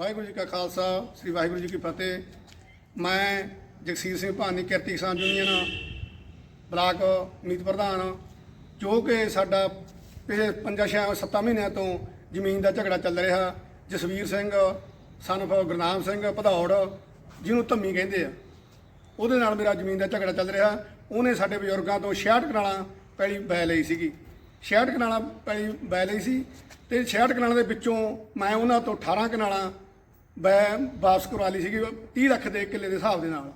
ਵਾਹਿਗੁਰੂ ਜੀ ਕਾ ਖਾਲਸਾ, ਸ੍ਰੀ ਵਾਹਿਗੁਰੂ ਜੀ ਕੀ ਫਤਿਹ। ਮੈਂ Jagsir Singh Bhani Kirti Kisan union, block ਮੀਤ ਪ੍ਰਧਾਨ। ਜੋ ਕਿ ਸਾਡਾ ਪਿਛਲੇ ਪੰਜਾਂ ਛੇ ਸੱਤਾਂ ਮਹੀਨਿਆਂ ਤੋਂ ਜ਼ਮੀਨ ਦਾ ਝਗੜਾ ਚੱਲ ਰਿਹਾ, ਜਸਵੀਰ ਸਿੰਘ ਸਨ ਗੁਰਨਾਮ ਸਿੰਘ ਭਦੌੜ, ਜਿਹਨੂੰ ਧੰਮੀ ਕਹਿੰਦੇ ਆ। ਉਹਦੇ ਨਾਲ ਮੇਰਾ ਜ਼ਮੀਨ ਦਾ ਝਗੜਾ ਚੱਲ ਰਿਹਾ। ਉਹਨੇ ਸਾਡੇ ਬਜ਼ੁਰਗਾਂ ਤੋਂ 66 ਕਨਾਲਾਂ ਪੈਲੀ ਬੈ ਲਈ ਸੀਗੀ। 66 ਕਨਾਲਾਂ ਪੈਲੀ ਬੈ ਲਈ ਸੀ ਤੇ 66 ਕਨਾਲਾਂ ਦੇ ਵਿੱਚੋਂ ਮੈਂ ਉਹਨਾਂ ਤੋਂ 18 ਕਨਾਲਾਂ ਬੈ ਵਾਪਸ ਕਰਵਾ ਲਈ ਸੀਗੀ 30 ਲੱਖ ਦੇ ਕਿੱਲੇ ਦੇ ਹਿਸਾਬ ਦੇ ਨਾਲ।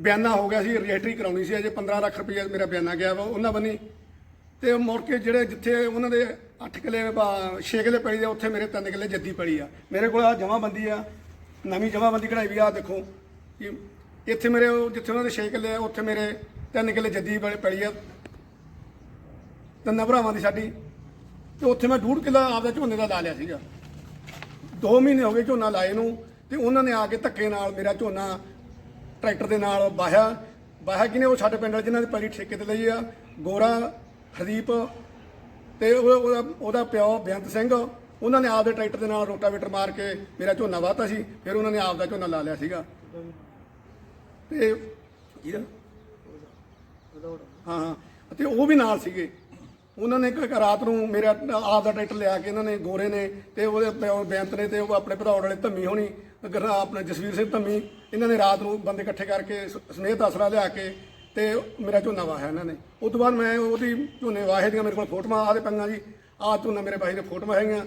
ਬਿਆਨਾ ਹੋ ਗਿਆ ਸੀ, ਰਜਿਸਟਰੀ ਕਰਾਉਣੀ ਸੀ, ਅਜੇ 15 ਲੱਖ ਰੁਪਏ ਮੇਰਾ ਬਿਆਨਾ ਗਿਆ ਵਾ, ਉਹਨਾਂ ਬੰਨੀ। ਤੇ ਮੁੜ ਕੇ ਜਿਹੜੇ ਜਿੱਥੇ ਉਹਨਾਂ ਦੇ 8 ਕਿੱਲੇ 6 ਕਿੱਲੇ ਪੈਲੀ ਦੇ ਉੱਥੇ ਮੇਰੇ 3 ਕਿੱਲੇ ਜੱਦੀ ਪੜੀ ਆ। ਮੇਰੇ ਕੋਲ ਆ ਜਮਾਬੰਦੀ ਆ, ਨਵੀਂ ਜਮਾਬੰਦੀ ਕਢਾਈ ਵੀ ਆ ਦੇਖੋ। ਕਿ ਇੱਥੇ ਮੇਰੇ ਉਹ ਜਿੱਥੇ ਉਹਨਾਂ ਦੇ 6 ਕਿੱਲੇ ਆ ਉੱਥੇ ਮੇਰੇ 3 ਕਿੱਲੇ ਜੱਦੀ ਪੜੀ ਆ। ਤਿੰਨਾਂ ਭਰਾਵਾਂ ਦੀ ਸਾਡੀ। ਤੇ ਉੱਥੇ ਮੈਂ ਡੂਢ ਕਿੱਲਾ ਆਪਦਾ ਝੋਨੇ ਦਾ ਲਾ ਲਿਆ ਸੀਗਾ। 2 ਮਹੀਨੇ ਹੋ ਗਏ ਝੋਨਾ ਲਾਏ ਨੂੰ ਤੇ ਉਹਨਾਂ ਨੇ ਆ ਕੇ ਧੱਕੇ ਨਾਲ ਮੇਰਾ ਝੋਨਾ ਟਰੈਕਟਰ ਦੇ ਨਾਲ ਵਾਹਿਆ। ਵਾਹਿਆ ਕਿਨੇ ਉਹ ਸਾਡੇ ਪਿੰਡ ਵਾਲੇ ਜਿਨ੍ਹਾਂ ਦੀ ਪੈਲੀ ਠੇਕੇ ਤੇ ਲਈ ਆ ਗੋਰਾ ਹਰਦੀਪ ਤੇ ਉਹ- ਉਹਦਾ ਉਹਦਾ ਪਿਓ ਬੇਅੰਤ ਸਿੰਘ। ਉਹਨਾਂ ਨੇ ਆਪਦੇ ਟਰੈਕਟਰ ਦੇ ਨਾਲ ਰੋਟਾਵੇਟਰ ਮਾਰ ਕੇ ਮੇਰਾ ਝੋਨਾ ਵਾਹਤਾ ਸੀ ਫਿਰ ਉਹਨਾਂ ਨੇ ਆਪਦਾ ਝੋਨਾ ਲਾ ਲਿਆ ਸੀਗਾ। ਤੇ ਇਹਦਾ ਹਾਂ ਹਾਂ। ਤੇ ਉਹ ਵੀ ਨਾਲ ਸੀਗੇ। ਉਹਨਾਂ ਨੇ ਇੱਕ ਰਾਤ ਨੂੰ ਮੇਰਾ ਆਪ ਦਾ ਟਰੈਕਟਰ ਲਿਆ ਕੇ ਇਹਨਾਂ ਨੇ ਗੋਰੇ ਨੇ ਤੇ ਉਹਦੇ ਪਿਓ ਬੇਅੰਤ ਨੇ ਤੇ ਉਹ ਆਪਣੇ ਭਦੌੜ ਵਾਲੇ ਧੰਮੀ ਹੋਣੀ ਗਰ- ਆਪਣੇ ਜਸਵੀਰ ਸਿੰਘ ਧੰਮੀ, ਇਹਨਾਂ ਨੇ ਰਾਤ ਨੂੰ ਬੰਦੇ ਇਕੱਠੇ ਕਰਕੇ ਸ- ਸਮੇਤ ਆਸਰਾ ਲਿਆ ਕੇ ਤੇ ਮੇਰਾ ਝੋਨਾ ਵਾਹਿਆ ਇਹਨਾਂ ਨੇ। ਉਸ ਤੋਂ ਬਾਅਦ ਮੈਂ ਉਹਦੀ ਝੋਨੇ ਵਾਹੇ ਦੀਆਂ ਮੇਰੇ ਕੋਲ ਫੋਟੋਆਂ ਆਦੇ ਪੰਗਾ ਜੀ, ਆਹ ਝੋਨਾ ਮੇਰੇ ਬਾਈ ਦੇ ਫੋਟੋਆਂ ਹੈਗੀਆਂ।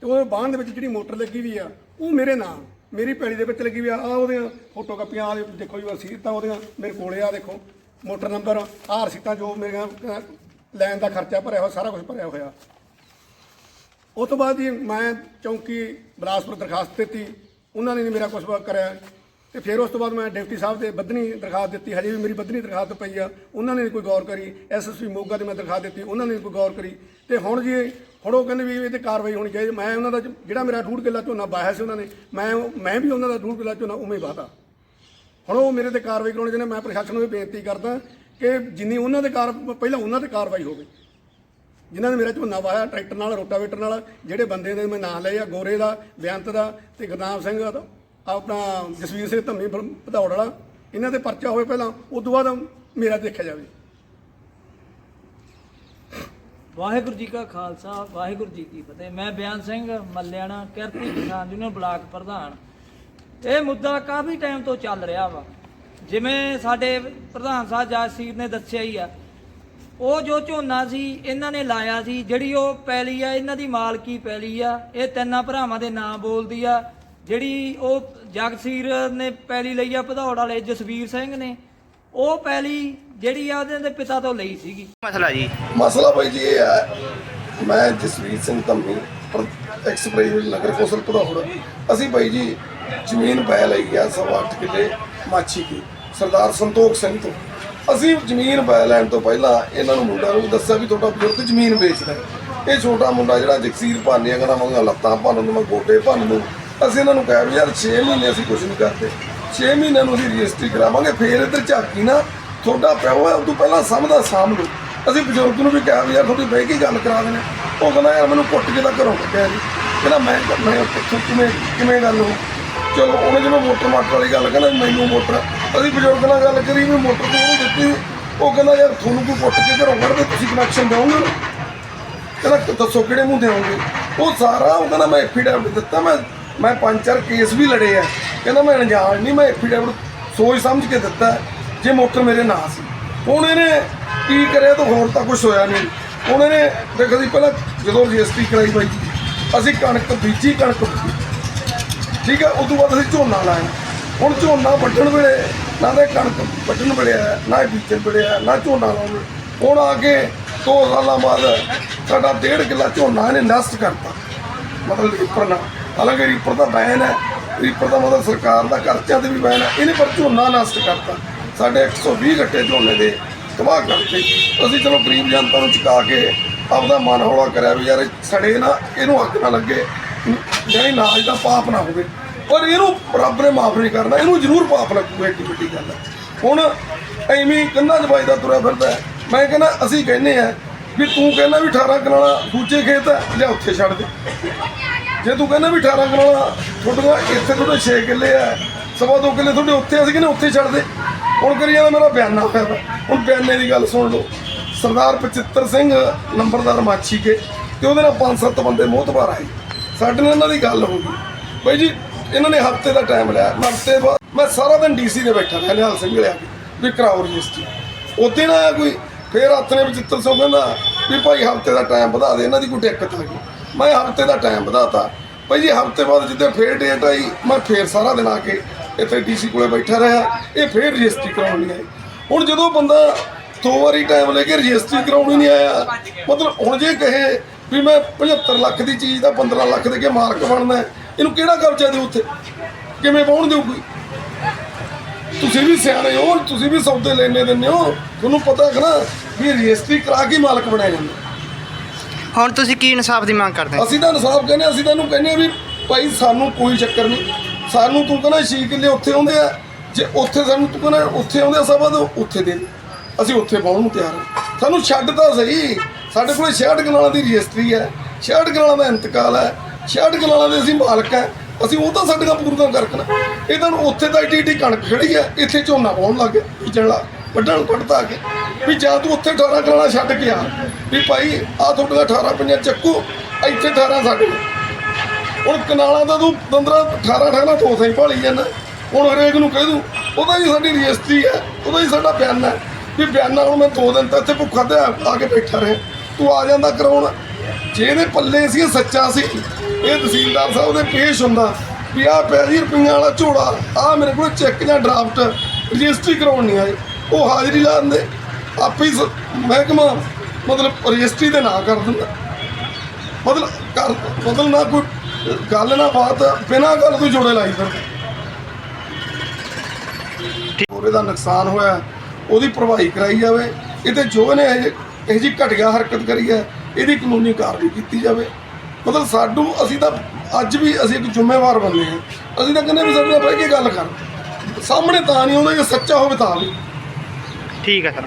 ਤੇ ਉਹ ਬਾਹਣ ਦੇ ਵਿੱਚ ਜਿਹੜੀ ਮੋਟਰ ਲੱਗੀ ਵੀ ਆ, ਉਹ ਮੇਰੇ ਨਾਮ ਮੇਰੀ ਪੈਲੀ ਦੇ ਵਿੱਚ ਲੱਗੀ ਵੀ ਆ, ਆਹ ਉਹਦੀਆਂ ਫੋਟੋ ਕਾਪੀਆਂ ਆ ਦੇਖੋ ਜੀ ਰਸੀਦਾਂ ਉਹਦੀਆਂ, ਮੇਰੇ ਕੋਲੇ ਆ ਦੇਖੋ, ਮੋਟਰ ਨੰਬਰ, ਆਹ ਰਸੀਦਾਂ ਜੋ ਮੇਰੀਆਂ ਲੈਣ ਦਾ ਖਰਚਾ ਭਰਿਆ ਹੋਇਆ, ਸਾਰਾ ਕੁਝ ਭਰਿਆ ਹੋਇਆ। ਉਸ ਤੋਂ ਬਾਅਦ ਜੀ ਮੈਂ ਚੌਂਕੀ ਬਲਾਸਪੁਰ ਦਰਖਾਸਤ ਦਿੱਤੀ, ਉਹਨਾਂ ਨੇ ਨਹੀਂ ਮੇਰਾ ਕੁਝ ਕਰਿਆ। ਤੇ ਫਿਰ ਉਸ ਤੋਂ ਬਾਅਦ ਮੈਂ ਡਿਪਟੀ ਸਾਹਿਬ ਦੇ ਬੱਧਨੀ ਦਰਖਾਸਤ ਦਿੱਤੀ, ਹਜੇ ਵੀ ਮੇਰੀ ਬੱਧਨੀ ਦਰਖਾਸਤ ਪਈ ਆ, ਉਹਨਾਂ ਨੇ ਨੀ ਕੋਈ ਗੌਰ ਕਰੀ। ਐਸਐਸਪੀ ਮੋਗਾ ਦੇ ਮੈਂ ਦਰਖਾਸਤ ਦਿੱਤੀ, ਉਹਨਾਂ ਨੇ ਨੀ ਕੋਈ ਗੌਰ ਕਰੀ। ਤੇ ਹੁਣ ਜੀ, ਹੁਣ ਉਹ ਕਹਿੰਦੇ ਵੀ ਇਹ ਤੇ ਕਾਰਵਾਈ ਹੋਣੀ ਚਾਹੀਦੀ। ਮੈਂ ਉਹਨਾਂ ਦਾ ਜਿਹੜਾ ਮੇਰਾ ਡੂਢ ਕਿੱਲਾ ਝੋਨਾ ਵਾਹਿਆ ਸੀ ਉਹਨਾਂ ਨੇ, ਮੈਂ ਮੈਂ ਵੀ ਉਹਨਾਂ ਦਾ ਡੂਢ ਕਿੱਲਾ ਝੋਨਾ ਉਵੇਂ ਵਾਹਤਾ। ਹੁਣ ਉਹ ਮੇਰੇ ਤੇ ਕਾਰਵਾਈ ਕਰਾਉਣੀ ਚਾਹੁੰਦੇ ਮੈਂ ਪ੍ਰਸ਼ਾਸਨ ਨੂੰ ਵੀ ਬੇਨਤੀ ਕਰਦਾ ਕਿ ਜਿੰਨੀ ਉਹਨਾਂ ਦੇ ਕਾਰ, ਪਹਿਲਾਂ ਉਹਨਾਂ ਤੇ ਕਾਰਵਾਈ ਹੋਵੇ। ਜਿਨ੍ਹਾਂ ਨੇ ਮੇਰਾ ਝੋਨਾ ਵਾਇਆ ਟਰੈਕਟਰ ਨਾਲ, ਰੋਟਾਵੇਟਰ ਨਾਲ, ਜਿਹੜੇ ਬੰਦੇ ਦੇ ਮੈਂ ਨਾਂ ਲਏ ਆ, ਗੋਰੇ ਦਾ, ਬੇਅੰਤ ਦਾ ਤੇ ਗੁਰਨਾਮ ਸਿੰਘ ਦਾ, ਆਪਣਾ ਜਸਵੀਰ ਸਿੰਘ ਧੰਮੀ ਭਦੌੜ ਵਾਲਾ, ਇਹਨਾਂ ਤੇ ਪਰਚਾ ਹੋਵੇ ਪਹਿਲਾਂ ਉਸ ਤੋਂ ਬਾਅਦ ਮੇਰਾ ਦੇਖਿਆ ਜਾਵੇ। ਵਾਹਿਗੁਰੂ ਜੀ ਕਾ ਖਾਲਸਾ, ਵਾਹਿਗੁਰੂ ਜੀ ਕੀ ਫਤਿਹ। ਮੈਂ ਬਿਆਨ ਸਿੰਘ ਮੱਲਿਆਣਾ, ਕਿਰਤੀ ਕਿਸਾਨ ਯੂਨੀਅਨ ਬਲਾਕ ਪ੍ਰਧਾਨ। ਇਹ ਮੁੱਦਾ ਕਾਫੀ ਟਾਈਮ ਤੋਂ ਚੱਲ ਰਿਹਾ ਵਾ। ਜਿਵੇਂ ਸਾਡੇ ਪ੍ਰਧਾਨ ਸਾਹਿਬ ਜਸਸੀਰ ਨੇ ਦੱਸਿਆ ਹੀ ਆ ਉਹ ਜੋ ਝੋਨਾ ਸੀ ਇਹਨਾਂ ਨੇ ਲਾਇਆ ਸੀ ਜਿਹੜੀ ਉਹ ਪੈਲੀ ਆ ਇਹਨਾਂ ਦੀ ਮਾਲਕੀ ਪੈਲੀ ਆ ਇਹ ਤਿੰਨਾਂ ਭਰਾਵਾਂ ਦੇ ਨਾਂ ਬੋਲਦੀ ਆ। ਜਿਹੜੀ ਉਹ ਜਗਸੀਰ ਨੇ ਪੈਲੀ ਲਈ ਆ ਭਦੌੜ ਵਾਲੇ ਜਸਵੀਰ ਸਿੰਘ ਨੇ ਉਹ ਪੈਲੀ ਜਿਹੜੀ ਆ ਉਹਦੇ ਦੇ ਪਿਤਾ ਤੋਂ ਲਈ ਸੀਗੀ। ਮਸਲਾ ਜੀ। ਮਸਲਾ ਭਾਈ ਜੀ ਇਹ ਹੈ ਮੈਂ ਜਸਵੀਰ ਸਿੰਘ ਧੰਮੀ ਐਕਸਪ੍ਰੈਸ ਨਗਰ ਕੌਂਸਲ ਭਦੌੜ। ਅਸੀਂ ਭਾਈ ਜੀ ਜ਼ਮੀਨ ਪੈ ਲਈ ਗਿਆ ਸਵਾ ਅੱਠ ਕਿੱਲੇ ਮਾਛੀ ਕੀ ਸਰਦਾਰ ਸੰਤੋਖ ਸਿੰਘ ਤੋਂ। ਅਸੀਂ ਜ਼ਮੀਨ ਪੈ ਲੈਣ ਤੋਂ ਪਹਿਲਾਂ ਇਹਨਾਂ ਨੂੰ ਮੁੰਡਾ ਨੂੰ ਦੱਸਿਆ ਵੀ ਤੁਹਾਡਾ ਬਜ਼ੁਰਗ ਜ਼ਮੀਨ ਵੇਚਦਾ ਹੈ। ਇਹ ਛੋਟਾ ਮੁੰਡਾ ਜਿਹੜਾ ਜਗਸੀਰ ਭਾਨੀਆਂ ਕਹਿੰਦਾ ਮੰਗਾ ਲੱਤਾਂ ਭੰਨ ਨੂੰ ਮੈਂ ਗੋਡੇ ਭੰਨ ਨੂੰ ਅਸੀਂ ਇਹਨਾਂ ਨੂੰ ਕਿਹਾ ਵੀ ਯਾਰ 6 ਮਹੀਨੇ ਅਸੀਂ ਕੁਝ ਨਹੀਂ ਕਰਦੇ। 6 ਮਹੀਨਿਆਂ ਨੂੰ ਅਸੀਂ ਰਜਿਸਟਰੀ ਕਰਾਵਾਂਗੇ, ਫੇਰ ਇੱਧਰ ਝਾਕੀ ਨਾ। ਤੁਹਾਡਾ ਪਿਓ ਹੈ, ਉਦੋਂ ਪਹਿਲਾਂ ਸਮਝਦਾ ਸਾਂਭ ਅਸੀਂ ਬਜ਼ੁਰਗ ਨੂੰ ਵੀ ਕਿਹਾ ਵੀ ਯਾਰ ਤੁਹਾਡੀ ਬਹਿ ਕੇ ਗੱਲ ਕਰਾ ਦੇਣੇ। ਉਹ ਕਹਿੰਦਾ ਯਾਰ ਮੈਨੂੰ ਕੁੱਟ ਕੇ ਤਾਂ ਘਰੋਂ ਕੱਢਿਆ ਜੀ ਕਹਿੰਦਾ ਮੈਂ ਮੈਂ ਕਿੱਥੋਂ, ਕਿਵੇਂ ਕਿਵੇਂ ਗੱਲ ਹੋ ਚਲੋ, ਉਹਨੇ ਜਦੋਂ ਮੋਟਰ ਮਾਟਰ ਵਾਲੀ ਗੱਲ ਕਹਿੰਦਾ ਮੈਨੂੰ ਮੋਟਰ ਅਸੀਂ ਬਜ਼ੁਰਗ ਨਾਲ ਗੱਲ ਕਰੀ ਵੀ ਮੋਟਰ ਤੋਂ ਉਹਨੂੰ ਦਿੱਤੀ? ਉਹ ਕਹਿੰਦਾ, ਯਾਰ, ਤੁਹਾਨੂੰ ਕੋਈ ਪੁੱਟ ਕੇ ਘਰੋਂ ਕੱਢਦੇ ਤੁਸੀਂ ਕਨੈਕਸ਼ਨ ਦਿਓਗੇ ਉਹਨੂੰ ਕਹਿੰਦਾ ਦੱਸੋ ਕਿਹੜੇ ਮੂੰਹ ਦੇਵੋਗੇ ਉਹ ਸਾਰਾ, ਉਹ ਕਹਿੰਦਾ, ਮੈਂ ਐਫੀਡੈਵਿਟ ਦਿੱਤਾ, ਮੈਂ ਮੈਂ ਪੰਜ ਚਾਰ ਕੇਸ ਵੀ ਲੜੇ ਆ। ਕਹਿੰਦਾ, ਮੈਂ ਅਣਜਾਣ ਨਹੀਂ, ਮੈਂ ਐਫੀਡੈਵਿਟ ਸੋਚ ਸਮਝ ਕੇ ਦਿੱਤਾ, ਜੇ ਮੋਟਰ ਮੇਰੇ ਨਾਂ ਸੀ। ਹੁਣ ਇਹਨੇ ਕੀ ਕਰਿਆ ਤਾਂ ਹੋਰ ਤਾਂ ਕੁਝ ਹੋਇਆ ਨਹੀਂ। ਹੁਣ ਇਹਨੇ, ਦੇਖੋ ਜੀ, ਪਹਿਲਾਂ ਜਦੋਂ ਰਜਿਸਟਰੀ ਕਰਾਈ ਬਾਈ ਜੀ, ਅਸੀਂ ਕਣਕ ਬੀਜੀ, ਕਣਕ ਠੀਕ ਹੈ, ਉਦੋਂ ਬਾਅਦ ਅਸੀਂ ਝੋਨਾ ਲਾਇਆ। ਹੁਣ ਝੋਨਾ ਵੱਢਣ ਵੇਲੇ ਨਾ ਤਾਂ ਕਣਕ ਵੱਢਣ ਵੇਲਿਆ ਨਾ ਇਹ ਬੀਜਣ ਵੇਲਿਆ ਨਾ ਝੋਨਾ ਲਾਉਣ ਵੇਲੇ। ਹੁਣ ਆ ਕੇ ਦੋ ਸਾਲਾਂ ਬਾਅਦ ਸਾਡਾ ਡੇਢ ਕਿੱਲਾ ਝੋਨਾ ਇਹਨੇ ਨਸ਼ਟ ਕਰਤਾ। ਮਤਲਬ ਰੀਪਰ ਨਾਲ ਹਾਲਾਂਕਿ ਰੀਪਰ ਦਾ ਬੈਨ ਹੈ, ਰੀਪਰ ਦਾ ਮਤਲਬ ਸਰਕਾਰ ਦਾ ਖਰਚਾ ਤੇ ਵੀ ਬੈਨ ਹੈ, ਇਹਨੇ ਪਰ ਝੋਨਾ ਨਸ਼ਟ ਕਰਤਾ। ਸਾਡੇ 120 ਗੱਟੇ ਝੋਨੇ ਦੇ ਤਬਾਹ ਕਰਤੇ। ਅਸੀਂ ਚਲੋ ਗਰੀਬ ਜਨਤਾ ਨੂੰ ਚੁਕਾ ਕੇ ਆਪਦਾ ਮਨ ਹੌਲਾ ਕਰਿਆ ਵੀ ਯਾਰ ਸੜੇ ਨਾ ਇਹਨੂੰ ਅੱਗ ਨਾ ਲੱਗੇ। ਜਾਨੀ ਨਾਜ ਦਾ ਪਾਪ ਨਾ ਹੋਵੇ। ਪਰ ਇਹਨੂੰ ਰੱਬ ਨੇ ਮਾਫ ਨਹੀਂ ਕਰਨਾ, ਇਹਨੂੰ ਜ਼ਰੂਰ ਪਾਪ ਲੱਗੂਗਾ ਏਡੀ ਵੱਡੀ ਗੱਲ ਹੈ ਹੁਣ ਐਵੇਂ ਹੀ ਕੰਨਾਂ 'ਚ ਵੱਜਦਾ ਤੁਰਿਆ ਫਿਰਦਾ ਮੈਂ ਕਹਿੰਦਾ, ਅਸੀਂ ਕਹਿੰਦੇ ਆ ਵੀ ਤੂੰ ਕਹਿੰਦਾ ਵੀ 18 ਕਨਾਲਾ ਦੂਜੇ ਖੇਤ ਹੈ ਜਾਂ ਉੱਥੇ ਛੱਡ ਦੇ। ਜੇ ਤੂੰ ਕਹਿੰਦਾ ਵੀ 18 ਕਨਾਲਾ ਤੁਹਾਡਾ ਇੱਥੇ ਤੁਹਾਡੇ 6 ਕਿੱਲੇ ਆ, ਸਵਾ ਦੋ ਕਿੱਲੇ ਤੁਹਾਡੇ ਉੱਥੇ ਅਸੀਂ ਕਹਿੰਦੇ ਉੱਥੇ ਛੱਡ ਦੇ। ਹੁਣ ਕਰੀ ਜਾਂਦਾ ਮੇਰਾ ਬਿਆਨਾ ਹੋਇਆ ਹੁਣ ਬਿਆਨੇ ਦੀ ਗੱਲ ਸੁਣ ਲਓ। ਸਰਦਾਰ ਪਚਿੱਤਰ ਸਿੰਘ, ਨੰਬਰਦਾਰ ਮਾਛੀ ਕੇ, ਤੇ ਉਹਦੇ ਨਾਲ ਪੰਜ ਸੱਤ ਬੰਦੇ ਮੋਹਤਬਾਰ ਆਏ। ਸਾਡੇ ਨਾਲ ਇਹਨਾਂ ਦੀ ਗੱਲ ਹੋ ਗਈ। ਬਾਈ ਜੀ, ਇਹਨਾਂ ਨੇ ਹਫ਼ਤੇ ਦਾ ਟਾਈਮ ਲਿਆ। ਹਫ਼ਤੇ ਬਾਅਦ ਮੈਂ ਸਾਰਾ ਦਿਨ ਡੀਸੀ ਦੇ ਬੈਠਾ ਰਿਹਾ, ਨਿਹਾਲ ਸਿੰਘ ਲਿਆ ਕੇ ਵੀ ਕਰਾਓ ਰਜਿਸਟਰੀ। ਉੱਥੇ ਨਾ ਆਇਆ ਕੋਈ, ਫੇਰ ਹੱਥ ਨੇ ਪਚਿੱਤਰ ਸਿੰਘ ਕਹਿੰਦਾ ਵੀ ਭਾਈ ਹਫ਼ਤੇ ਦਾ ਟਾਈਮ ਵਧਾ ਦੇ, ਇਹਨਾਂ ਦੀ ਕੋਈ ਦਿੱਕਤ ਆ ਗਈ ਮੈਂ ਹਫ਼ਤੇ ਦਾ ਟਾਈਮ ਵਧਾਤਾ। ਭਾਈ ਜੀ, ਹਫ਼ਤੇ ਬਾਅਦ ਜਿੱਦਾਂ ਫੇਰ ਡੇਟ ਆਈ, ਮੈਂ ਫੇਰ ਸਾਰਾ ਦਿਨ ਆ ਕੇ ਇੱਥੇ ਡੀਸੀ ਕੋਲੇ ਬੈਠਾ ਰਿਹਾ। ਇਹ ਫੇਰ ਰਜਿਸਟਰੀ ਕਰਾਉਣ ਨਹੀਂ ਆਏ ਹੁਣ ਜਦੋਂ ਬੰਦਾ ਦੋ ਵਾਰੀ ਟਾਈਮ ਲੈ ਕੇ ਰਜਿਸਟਰੀ ਕਰਾਉਣ ਨਹੀਂ ਆਇਆ, ਮਤਲਬ ਹੁਣ ਜੇ ਕਹੇ ਵੀ ਮੈਂ 75 ਲੱਖ ਦੀ ਚੀਜ਼ ਦਾ 15 ਲੱਖ ਦੇ ਕੇ ਮਾਲਕ ਬਣਨਾ ਹੈ, ਇਹਨੂੰ ਕਿਹੜਾ ਕਬਜ਼ਾ ਦੇਊ ਉੱਥੇ? ਕਿਵੇਂ ਪਾਉਣ ਕੋਈ ਤੁਸੀਂ ਵੀ ਸਿਆਣੇ ਹੋ ਤੁਸੀਂ ਵੀ ਸੌਦੇ ਲੈਣੇ ਦਿੰਦੇ ਹੋ। ਤੁਹਾਨੂੰ ਪਤਾ ਹੈ ਨਾ ਵੀ ਰਜਿਸਟਰੀ ਕਰਾ ਕੇ ਮਾਲਕ ਬਣਿਆ ਜਾਂਦਾ। ਹੁਣ ਤੁਸੀਂ ਕੀ ਇਨਸਾਫ ਦੀ ਮੰਗ ਕਰਦੇ ਅਸੀਂ ਤਾਂ ਇਨਸਾਫ ਕਹਿੰਦੇ ਅਸੀਂ ਤਾਂ ਇਹਨੂੰ ਕਹਿੰਦੇ ਵੀ ਭਾਈ ਸਾਨੂੰ ਕੋਈ ਚੱਕਰ ਨਹੀਂ। ਸਾਨੂੰ ਤੂੰ ਕਹਿੰਦਾ ਛੇ ਕਿੱਲੇ ਉੱਥੇ ਆਉਂਦੇ ਆ। ਜੇ ਉੱਥੇ ਸਾਨੂੰ ਤੂੰ ਕਹਿੰਦਾ ਉੱਥੇ ਆਉਂਦੇ ਆ ਸਭਾ ਤੋਂ ਉੱਥੇ ਦੇ ਦੇ। ਅਸੀਂ ਉੱਥੇ ਪਾਉਣ ਨੂੰ ਤਿਆਰ ਹਾਂ। ਸਾਨੂੰ ਛੱਡ ਤਾਂ ਸਹੀ। ਸਾਡੇ ਕੋਲ 66 ਕਨਾਲਾਂ ਦੀ ਰਜਿਸਟਰੀ ਹੈ 66 ਕਨਾਲਾਂ ਦਾ ਇੰਤਕਾਲ ਹੈ 66 ਕਨਾਲਾਂ ਦੇ ਅਸੀਂ ਮਾਲਕ ਹੈ, ਅਸੀਂ ਉਹ ਤਾਂ ਸਾਡੀਆਂ ਪੂਰੀਆਂ ਕਰ ਰੱਖਣਾ ਇਹ ਤਾਂ ਉੱਥੇ ਤਾਂ ਏਡੀ ਏਡੀ ਕਣਕ ਖੜੀ ਹੈ, ਇੱਥੇ ਝੋਨਾ ਪਾਉਣ ਲੱਗ ਗਏ ਬੀਜਣ ਲੱਗ ਵੱਢਣ ਕੱਢਤਾ ਕੇ ਵੀ ਜਾਂ ਤੂੰ ਉੱਥੇ 18 ਕਨਾਲਾਂ ਛੱਡ ਕੇ ਆ, ਵੀ ਭਾਈ ਆ ਤੁਹਾਡੀਆਂ 18 ਪੰਜਾਂ ਚੱਕੂ, ਇੱਥੇ 18 ਸਾਡੇ ਹੁਣ ਕਨਾਲਾਂ ਦਾ ਤੂੰ 15 18 18 ਤੋਂ ਸਹੀ ਭਾਲੀ ਜਾਂਦਾ। ਹੁਣ ਹਰੇਕ ਨੂੰ ਕਹਿ ਦੂੰ, ਉਹਦਾ ਹੀ ਸਾਡੀ ਰਜਿਸਟਰੀ ਹੈ, ਉਹਦਾ ਹੀ ਸਾਡਾ ਬਿਆਨ ਹੈ। ਵੀ ਬਿਆਨਾਂ ਹੁਣ ਮੈਂ ਦੋ ਦਿਨ ਤੱਕ ਇੱਥੇ ਭੁੱਖਾ ਤੇ ਆ ਕੇ ਬੈਠਾ ਰਿਹਾ। ਤੂੰ ਆ ਜਾਂਦਾ ਕਰਾਉਣ। ਜਿਹਦੇ ਪੱਲੇ ਸੀ, ਇਹ ਸੱਚਾ ਸੀ, ਇਹ ਤਹਿਸੀਲਦਾਰ ਸਾਹਿਬ ਦੇ ਪੇਸ਼ ਹੁੰਦਾ ਵੀ ਆਹ ਪੈ ਜੀ ਰੁਪਈਆਂ ਵਾਲਾ ਝੋਲਾ ਆ ਮੇਰੇ ਕੋਲ ਚੈੱਕ ਜਾਂ ਡਰਾਫਟ ਰਜਿਸਟਰੀ ਕਰਾਉਣ ਨਹੀਂ ਆਏ। ਉਹ ਹਾਜ਼ਰੀ ਲਾ ਦਿੰਦੇ। ਆਪੇ ਹੀ ਮਹਿਕਮਾ ਮਤਲਬ ਰਜਿਸਟਰੀ ਦੇ ਨਾਂ ਕਰ ਦਿੰਦਾ। ਮਤਲਬ ਕਰ, ਮਤਲਬ ਨਾ ਕੋਈ ਗੱਲ ਨਾ ਬਾਤ, ਬਿਨਾਂ ਗੱਲ ਤੋਂ ਜੋੜੇ ਲਾਈ ਫਿਰ ਉਹਦੇ ਦਾ ਨੁਕਸਾਨ ਹੋਇਆ, ਉਹਦੀ ਭਰਵਾਈ ਕਰਾਈ ਜਾਵੇ। ਇਹਦੇ ਜੋ ਨੇ ਇਹ ਇਹ ਜੀ ਘਟੀਆ ਹਰਕਤ ਕਰੀ ਹੈ ਇਹਦੀ ਕਾਨੂੰਨੀ ਕਾਰਵਾਈ ਕੀਤੀ ਜਾਵੇ। ਮਤਲਬ ਸਾਡੂ, ਅਸੀਂ ਤਾਂ ਅੱਜ ਵੀ ਅਸੀਂ ਇੱਕ ਜ਼ਿੰਮੇਵਾਰ ਬੰਦੇ ਹਾਂ। ਅਸੀਂ ਤਾਂ ਕਹਿੰਦੇ ਵੀ ਸਾਡੇ ਨਾਲ ਬਹਿ ਕੇ ਗੱਲ ਕਰ ਸਾਹਮਣੇ ਤਾਂ ਨਹੀਂ ਆਉਂਦਾ, ਜੇ ਸੱਚਾ ਹੋਵੇ ਤਾਂ ਵੀ। ਠੀਕ ਹੈ, ਸਰ।